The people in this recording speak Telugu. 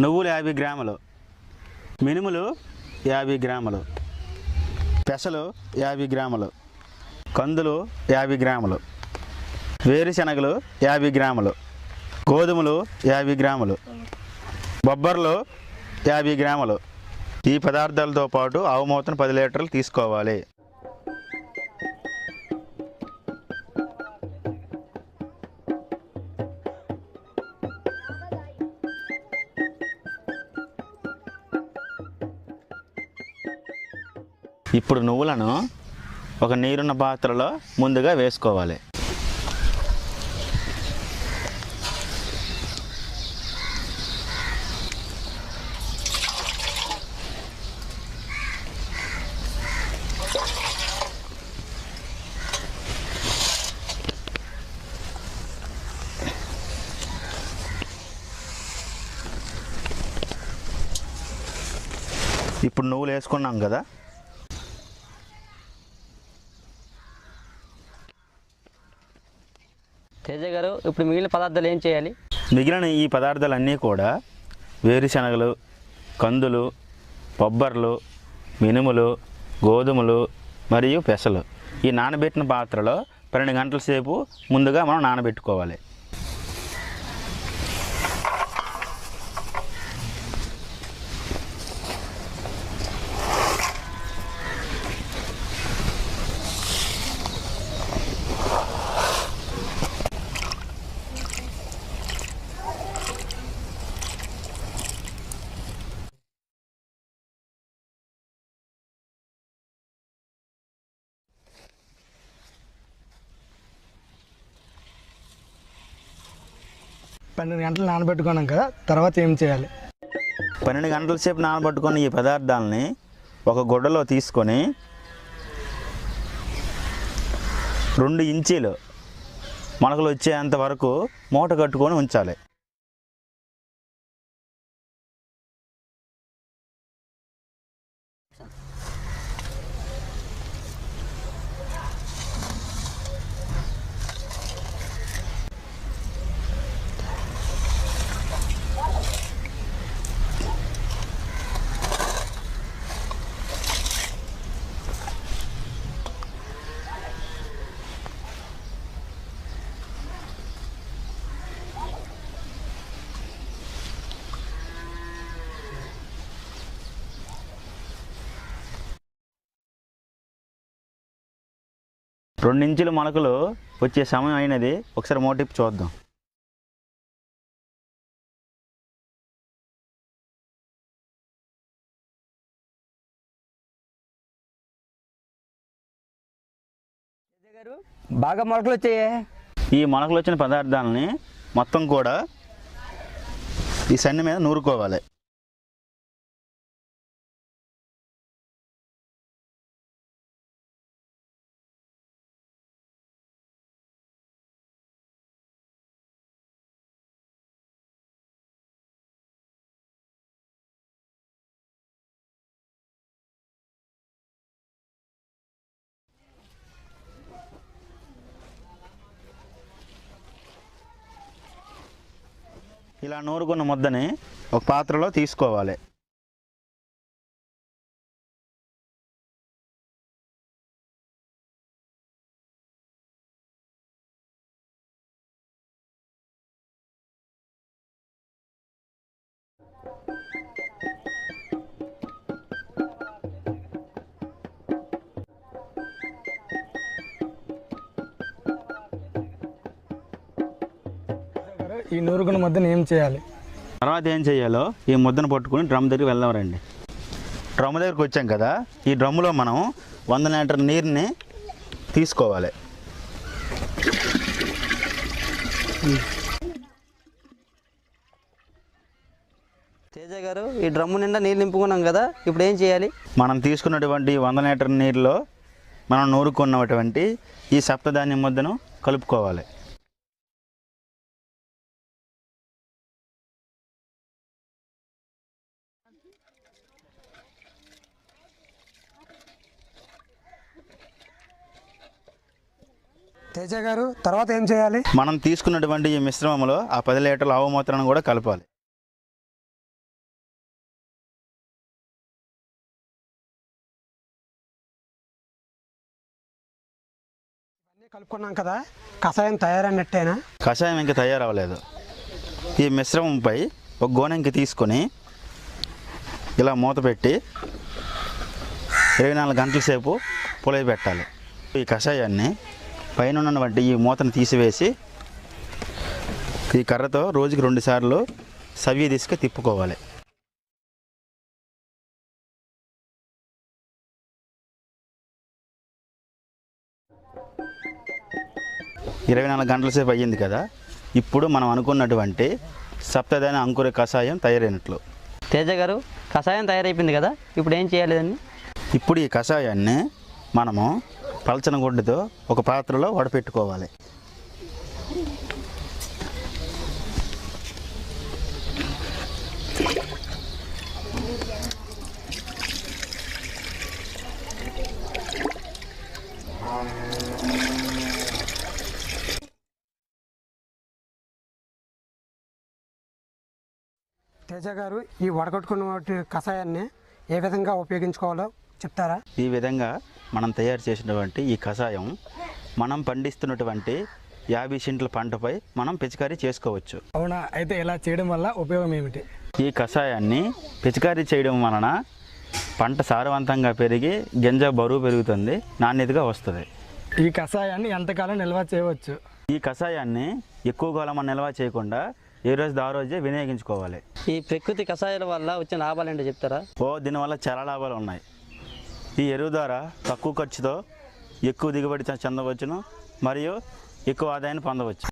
నువ్వులు యాభై గ్రాములు. మినుములు యాభై గ్రాములు. పెసలు యాభై గ్రాములు. కందులు యాభై గ్రాములు. వేరుశనగలు యాభై గ్రాములు. గోధుమలు యాభై గ్రాములు. బొబ్బర్లు యాభై గ్రాములు. ఈ పదార్థాలతో పాటు ఆవు మూతను పది లీటర్లు తీసుకోవాలి. ఇప్పుడు నువ్వులను ఒక నీరున్న పాత్రలో ముందుగా వేసుకోవాలి. ఇప్పుడు నువ్వులు వేసుకున్నాం కదా? తేజ గారు ఇప్పుడు మిగిలిన పదార్థాలు ఏం చేయాలి? మిగిలిన ఈ పదార్థాలన్నీ కూడా వేరుశనగలు కందులు బొబ్బర్లు మినుములు గోధుమలు మరియు పెసలు. ఈ నానబెట్టిన పాత్రలో పన్నెండు గంటల సేపు ముందుగా మనం నానబెట్టుకోవాలి. పన్నెండు గంటలు నానబెట్టుకున్నాం కదా తర్వాత ఏం చేయాలి? పన్నెండు గంటల సేపు నానబెట్టుకున్న ఈ పదార్థాలని ఒక గుడ్డలో తీసుకొని రెండు ఇంచీలు మొలకలు వచ్చేంత వరకు మూట కట్టుకొని ఉంచాలి. రెండు ఇంచుల మొలకలు వచ్చే సమయం అయినది. ఒకసారి మోటిప్ చూద్దాం. గారు బాగా మొలకలు వచ్చాయే? ఈ మొలకలు వచ్చిన పదార్థాలని మొత్తం కూడా ఈ సన్ని మీద నూరుకోవాలి. ఇలా నూరుకున్న ముద్దని ఒక పాత్రలో తీసుకోవాలి. ఈ నూరుకున్న మధ్యన ఏం చేయాలి? తర్వాత ఏం చేయాలో ఈ ముద్దను పట్టుకుని డ్రమ్ దగ్గరికి వెళ్దాం రండి. డ్రమ్ దగ్గరికి వచ్చాం కదా ఈ డ్రమ్ములో మనం వంద లీటర్ నీరుని తీసుకోవాలి. తేజ గారు ఈ డ్రమ్ము నిండా నీళ్ళు నింపుకున్నాం కదా ఇప్పుడు ఏం చేయాలి? మనం తీసుకున్నటువంటి వంద లీటర్ నీరులో మనం నూరుకున్నటువంటి ఈ సప్తధాన్యం ముద్దను కలుపుకోవాలి. తేజ గారు తర్వాత ఏం చేయాలి? మనం తీసుకున్నటువంటి ఈ మిశ్రమంలో ఆ పది లీటర్ల మూత్రను కూడా కలపాలి. కలుపుకున్నాం కదా కషాయం తయారన్నట్టేనా కషాయం ఇంకా తయారవ్వలేదు. ఈ మిశ్రమంపై ఒక గోనెంకి తీసుకొని ఇలా మూత పెట్టి ఇరవై నాలుగు గంటల సేపు పులై పెట్టాలి. ఈ కషాయాన్ని పైన ఉన్నటువంటి ఈ మూతను తీసివేసి ఈ కర్రతో రోజుకి రెండు సార్లు సవ్య దిశగా తిప్పుకోవాలి. ఇరవై నాలుగు గంటల సేపు అయ్యింది కదా ఇప్పుడు మనం అనుకున్నటువంటి సప్తదైన అంకుర కషాయం తయారైనట్లు. తేజ గారు కషాయం తయారైపోయింది కదా ఇప్పుడు ఏం చేయాలి దాన్ని? ఇప్పుడు ఈ కషాయాన్ని మనము పలచన గుడ్డతో ఒక పాత్రలో వడపెట్టుకోవాలి. తేజ గారు ఈ వడగొట్టుకున్న వాటి కషాయాన్ని ఏ విధంగా ఉపయోగించుకోవాలో చెప్తారా? ఈ విధంగా మనం తయారు చేసినటువంటి ఈ కషాయం మనం పండిస్తున్నటువంటి యాభై సెంట్ల పంటపై మనం పిచికారీ చేసుకోవచ్చు. అవునా? అయితే ఇలా చేయడం వల్ల ఉపయోగం ఏమిటి? ఈ కషాయాన్ని పిచికారీ చేయడం వలన పంట సారవంతంగా పెరిగి గింజ బరువు పెరుగుతుంది నాణ్యతగా వస్తుంది. ఈ కషాయాన్ని ఎంతకాలం నిల్వ చేయవచ్చు? ఈ కషాయాన్ని ఎక్కువ కాలం మనం నిల్వ చేయకుండా ఏ రోజు ఆ రోజే వినియోగించుకోవాలి. ఈ ప్రకృతి కషాయాల వల్ల వచ్చిన లాభాలు ఏంటో చెప్తారా? ఓ దీనివల్ల చాలా లాభాలు ఉన్నాయి. ఈ ఎరువు ద్వారా తక్కువ ఖర్చుతో ఎక్కువ దిగుబడి చెందవచ్చును మరియు ఎక్కువ ఆదాయాన్ని పొందవచ్చు.